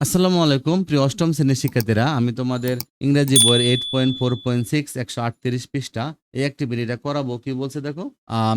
আসসালামু আলাইকুম, প্রিয় অষ্টম শ্রেণির শিক্ষার্থীরা। আমি তোমাদের ইংরেজি বইয়ের eight point four point six একশো আটত্রিশ পৃষ্ঠা এই অ্যাক্টিভিটিটা করাবো, কি বলছে দেখো?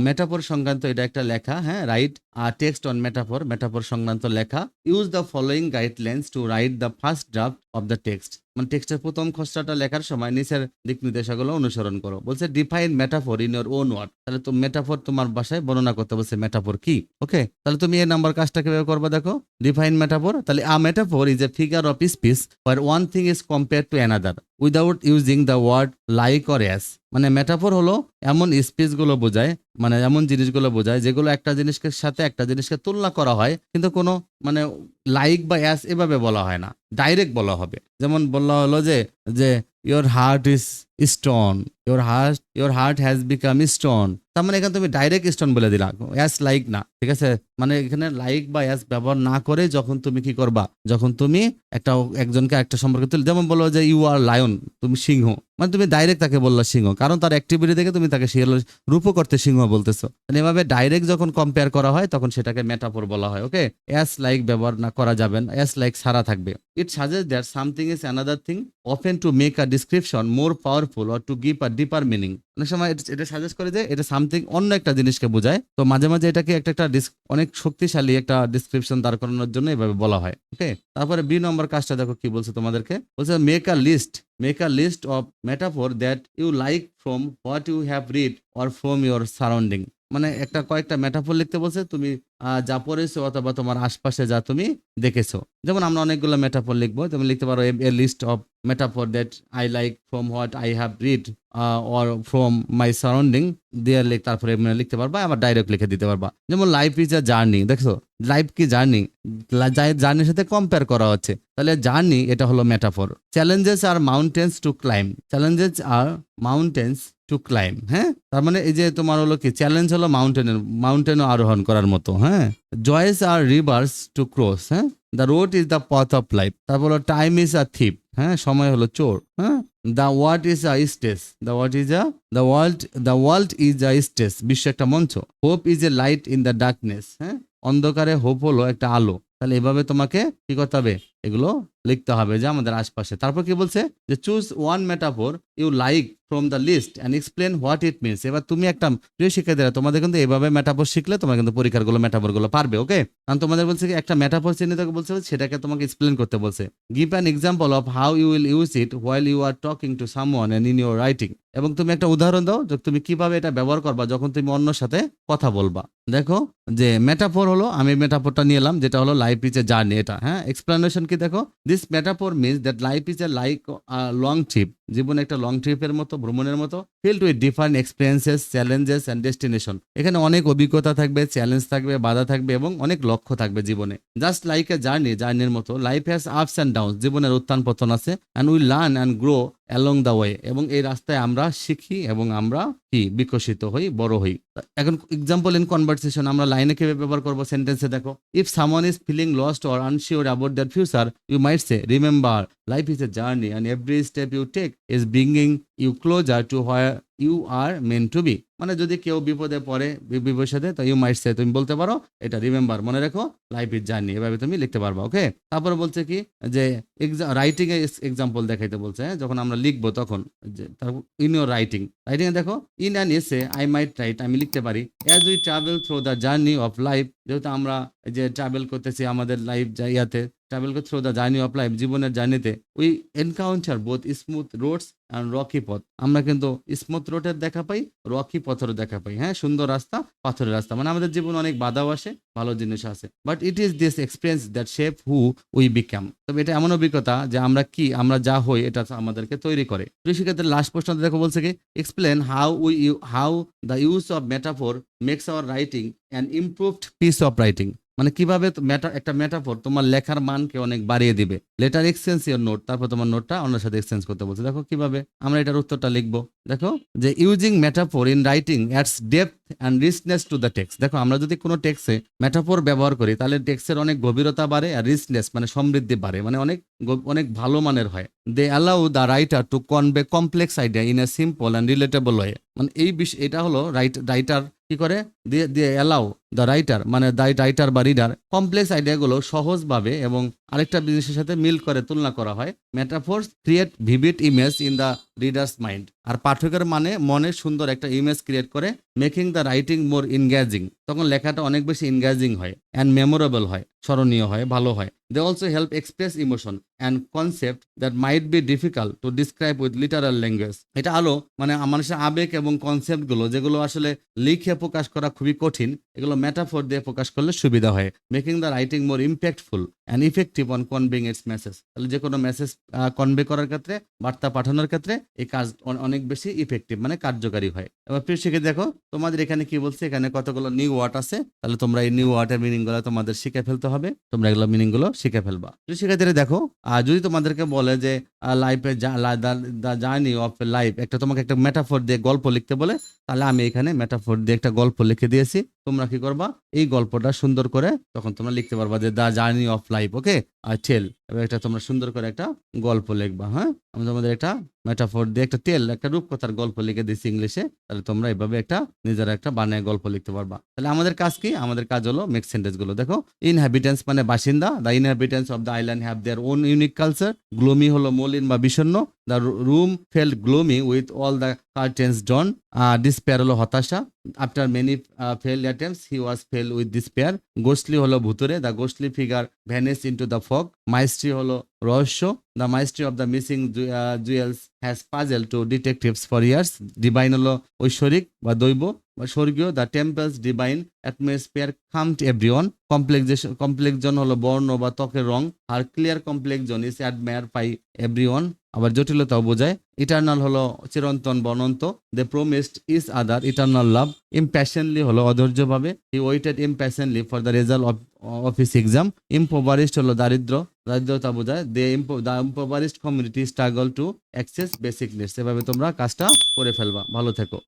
মেটাফোর সংক্রান্ত এটা একটা লেখা হ্যাঁ write text on metaphor metaphor সংক্রান্ত লেখা। Use the following guidelines to write the first draft of the text মানে টেক্সটের প্রথম খসড়াটা লেখার সময় নিচের দিক নির্দেশাগুলো অনুসরণ করো। বলছে define metaphor in your own word তাহলে তো মেটাফোর তোমার বাসায় বর্ণনা করতে বলছে মেটাফোর কি? ওকে তাহলে তুমি এই নাম্বার কাজটা কীভাবে করবে দেখো। ডিফাইন মেটাফোর তাহলে a metaphor is a figure of speech where one thing is compare to another without using the word like or as মানে মেটাফোর হলো এমন স্পিচগুলো বোঝায় মানে এমন জিনিসগুলো বোঝায় যেগুলো একটা জিনিসকে সাথে একটা জিনিসকে তুলনা করা হয়, কিন্তু কোনো মানে লাইক বা অ্যাস এভাবে বলা হয় না ডাইরেক্ট বলা হবে। যেমন বলা হলো যে যে your heart is stone your heart your heart has become stone তার মানে এখানে তুমি ডাইরেক্ট স্টোন বলে দিলা। অ্যাস লাইক না, ঠিক আছে? মানে এখানে লাইক বা অ্যাস ব্যবহার না করে যখন তুমি কি করবা? যখন তুমি একটা, একজনকে একটা সম্পর্কে তুলে যেমন বলো যে ইউ আর লায়ন তুমি সিংহ। মানে তুমি ডাইরেক্ট তাকে বললা সিংহ। কারণ তার অ্যাক্টিভিটি দেখে তুমি তাকে সিংহ রূপ করতে সিংহ বলতেছো। মানে এভাবে ডাইরেক্ট যখন কম্পেয়ার করা হয়, তখন সেটাকে মেটাফোর বলা হয় ওকে অ্যাস লাইক ব্যবহার না করা যাবে না অ্যাস লাইক সারা থাকবে। It suggest that something is another thing often to make a description more powerful or to give a deeper meaning অনেক সময় এটা- সাজেস্ট করে যে এটা সামথিং অন্য একটা জিনিসকে বোঝায়। তো মাঝে মাঝে এটাকে একটা একটা অনেক শক্তিশালী একটা ডিসক্রিপশন দাঁড় করানোর জন্য এভাবে বলা হয় ওকে তারপরে বি নম্বর কাজটা দেখো কি বলছে তোমাদেরকে? বলছে make a list make a list of metaphor that you like from what you have read or from your surrounding মানে একটা কয়েকটা মেটাফোর লিখতে বলছে, তুমি যা পড়েছো অথবা তোমার আশপাশে যা তুমি দেখেছ। যেমন আমরা অনেকগুলো মেটাফোর লিখব তুমি লিখতে পারো, a list of metaphor that I like from what I have read or from my surrounding দিয়ে লিখ তারপরে এমনি লিখতে পারবা, আবার ডাইরেক্ট লিখে দিতে পারবা। যেমন লাইফ ইজ আ জার্নি দেখছ? লাইফ কি জার্নি জার্নির সাথে কম্পেয়ার করা হচ্ছে। তাহলে জার্নি এটা হলো metaphor challenges are mountains to climb challenges are mountains to climb হ্যাঁ? তার মানে এই যে তোমার হলো কি? চ্যালেঞ্জ হলো মাউন্টেনের মাউন্টেনও আরোহণ করার মতো হ্যাঁ? Joys are rivers to cross হ্যাঁ? The road is the path of life তারপর হলো টাইম ইজ আ থিপ হ্যাঁ সময় হলো চোর হ্যাঁ? The world is a stage the world is a the world the world is a stage বিশ্ব একটা মঞ্চ। Hope is a light in the darkness হ্যাঁ? অন্ধকারে হোপ হলো একটা আলো। তাহলে এভাবে তোমাকে কি করতে হবে? এগুলো লিখতে হবে যে আমাদের আশপাশে। তারপর কি বলছে? যে choose one metaphor you like from the list and explain what it means এবার তুমি একটা প্রিয় শিক্ষার্থীরা, তোমাদের কিন্তু এভাবে মেটাফোর শিখলে তোমার কিন্তু পরীক্ষারগুলো মেটাফোরগুলো পারবে ওকে কারণ তোমাদের বলছে কি, একটা মেটাফোর চিহ্নিত বলছে, সেটাকে তোমাকে এক্সপ্লেন করতে বলছে। Give an example of how you will use it while you are talking to someone and in your writing এবং তুমি একটা উদাহরণ দাও যে তুমি কীভাবে এটা ব্যবহার করবা যখন তুমি অন্যর সাথে কথা বলবা। দেখো যে মেটাফোর হলো, আমি মেটাফোরটা নিয়ে এলাম, যেটা হলো লাইফ ইজ এ জার্নি এটা হ্যাঁ? এক্সপ্লেনেশন কি দেখো this metaphor means that life is a like long trip জীবন একটা লং ট্রিপের মতো, ভ্রমণের মতো filled with different experiences challenges and destination এখানে অনেক অভিজ্ঞতা থাকবে চ্যালেঞ্জ থাকবে, বাধা থাকবে এবং অনেক লক্ষ্য থাকবে জীবনে। জাস্ট লাইক এ জার্নি জার্নির মতো life has ups and down জীবনের উত্থান পতন আছে and we learn and grow along the way এবং এই রাস্তায় আমরা শিখি এবং আমরা কি? বিকশিত হই, বড় হই। এখন এক্সাম্পল ইন কনভারসেশন আমরা লাইনে কীভাবে ব্যবহার করব? সেন্টেন্সে দেখো if someone is feeling lost or unsure about their future you might say remember life is a journey and every step you take is bringing you closer to where you are meant to be মানে যদি কেউ বিপদে পড়ে বিপদে, তো you might সে তুমি বলতে পারো, এটা রিমেম্বার মনে রেখো লাইফ ইজ জার্নি এভাবে তুমি লিখতে পারবা ওকে তারপরে বলছে কি, যে রাইটিং এ এক্সাম্পল দেখাইতে বলছে হ্যাঁ? যখন আমরা লিখব তখন, যে in your writing writing a দেখো in an essay I might write আমি লিখতে পারি as we travel through the journey of life যেহেতু আমরা যে ট্রাভেল করতেছি, আমাদের লাইফ ইয়াতে travel through the journey of life জীবনের জার্নিতে we encounter both smooth roads and rocky path আমরা কিন্তু স্মুথ রোডের দেখা পাই রকি পথের দেখা পাই। হ্যাঁ সুন্দর রাস্তা, পাথরের রাস্তা। মানে আমাদের জীবনে অনেক বাধাও আসে, ভালো জিনিস আছে but it is this experience that shape who we become তবে এটা এমন অভিজ্ঞতা যে আমরা কি, আমরা যা হই, এটা আমাদেরকে তৈরি করে। কৃষিক্ষেত্রে লাস্ট প্রশ্ন দেখো বলছে কি explain how we how the use of metaphor makes our writing and improved piece of writing মানে কীভাবে মেটা একটা মেটাফোর তোমার লেখার মানকে অনেক বাড়িয়ে দিবে। লেটার এক্সচেঞ্জ ইওর নোট তারপর তোমার নোটটা অন্যের সাথে এক্সচেঞ্জ করতে বলছে। দেখো কীভাবে আমরা এটার উত্তরটা লিখব। দেখো যে using metaphor in writing adds depth and richness to the text দেখো আমরা যদি কোনো টেক্সে মেটাফোর ব্যবহার করি, তাহলে টেক্সের অনেক গভীরতা বাড়ে আর রিচনেস মানে সমৃদ্ধি বাড়ে মানে অনেক অনেক ভালো মানের হয়। They allow the writer to convey complex idea in a simple and relatable way মানে এই বিষ, এটা হলো রাইট রাইটার কি করে? দিয়ে দিয়ে অ্যালাউ দ্য রাইটার মানে দাই রাইটার বা রিডার কমপ্লেক্স আইডিয়াগুলো সহজভাবে এবং আরেকটা জিনিসের সাথে মিল করে তুলনা করা হয়। Metaphors create vivid image in the reader's mind আর পাঠকের মানে মনে সুন্দর একটা ইমেজ ক্রিয়েট করে making the writing more engaging তখন লেখাটা অনেক বেশি ইনগ্যাজিং হয় অ্যান্ড মেমোরেবল হয়, স্মরণীয় হয়, ভালো হয়। They also help express emotion and concept that might be difficult to describe with literal language এটা হলো মানে মানুষের আবেগ এবং কনসেপ্টগুলো যেগুলো আসলে লিখে প্রকাশ করা খুবই কঠিন, এগুলো মেটাফোর দিয়ে প্রকাশ করলে সুবিধা হয়। Making the writing more impactful and effective on conveying its message তাহলে যে কোনো মেসেজ কনভে করার ক্ষেত্রে, বার্তা পাঠানোর ক্ষেত্রে এই কাজ অনেক বেশি ইফেক্টিভ মানে কার্যকারী হয়। এবার প্রিয় শিখে দেখো, তোমাদের এখানে কি বলছে? এখানে কতগুলো নিউ ওয়ার্ড আছে। তাহলে তোমরা এই নিউ ওয়ার্ডের মিনিংগুলো তোমাদের শিখে ফেলতে হবে। তোমরা এগুলো মিনিংগুলো শিখে ফেলবা। প্রিয় শিক্ষার্থীরা, দেখো আর যদি তোমাদেরকে বলে যে লাইফে দ্য জার্নি অফ লাইফ একটা তোমাকে একটা মেটাফোর দিয়ে গল্প লিখতে বলে, তাহলে আমি এখানে মেটাফোর দিয়ে একটা গল্প লিখে দিয়েছি। তোমরা কি করবা? এই গল্পটা সুন্দর করে তখন তোমরা লিখতে পারবা যে the journey of life okay R tell এবার একটা তোমরা সুন্দর করে একটা গল্প লিখবা হ্যাঁ? আমি তোমাদের একটা মেটাফোর দিয়ে একটা তেল একটা রূপকথার গল্প লিখে দিচ্ছি ইংলিশে। তাহলে তোমরা এভাবে একটা নিজেরা একটা বানায় গল্প লিখতে পারবা। তাহলে আমাদের কাজ কি? আমাদের কাজ হলো মেক সেন্টেন্সগুলো। দেখো ইনহ্যাবিটেন্স মানে বাসিন্দা। The inhabitants of the island have their own unique culture gloomy হলো মলিন বা বিষণ্ণ। The room fell gloomy with all the curtains drawn despair হলো হতাশা। After many failed attempts he was filled with despair ghostly হলো ভুতুরে। The ghostly figure vanishes into the fog mystery হলো রহস্য। The mystery of the missing jewels has puzzled to detectives for years divine হলো ঐশ্বরিক বা দৈব। স্বর্গীয় the temple's divine atmosphere calmed everyone complexion complexion হলো বর্ণ বা ত্বকের রং। A clear complexion is admired by everyone আবার জটিলতাও বোঝায়। ইটার্নাল হলো চিরন্তন বনন্ত দে প্রমিসড ইস আদার ইটার্নাল লাভ ইম্প্যাশনলি হলো অধৈর্যভাবে। He waited impatiently for the result of office exam impoverished হলো দারিদ্র। দারিদ্রতা বোঝায়। They the impoverished community struggle to access basic needs এভাবে তোমরা কাজটা করে ফেলবা। ভালো থেকো।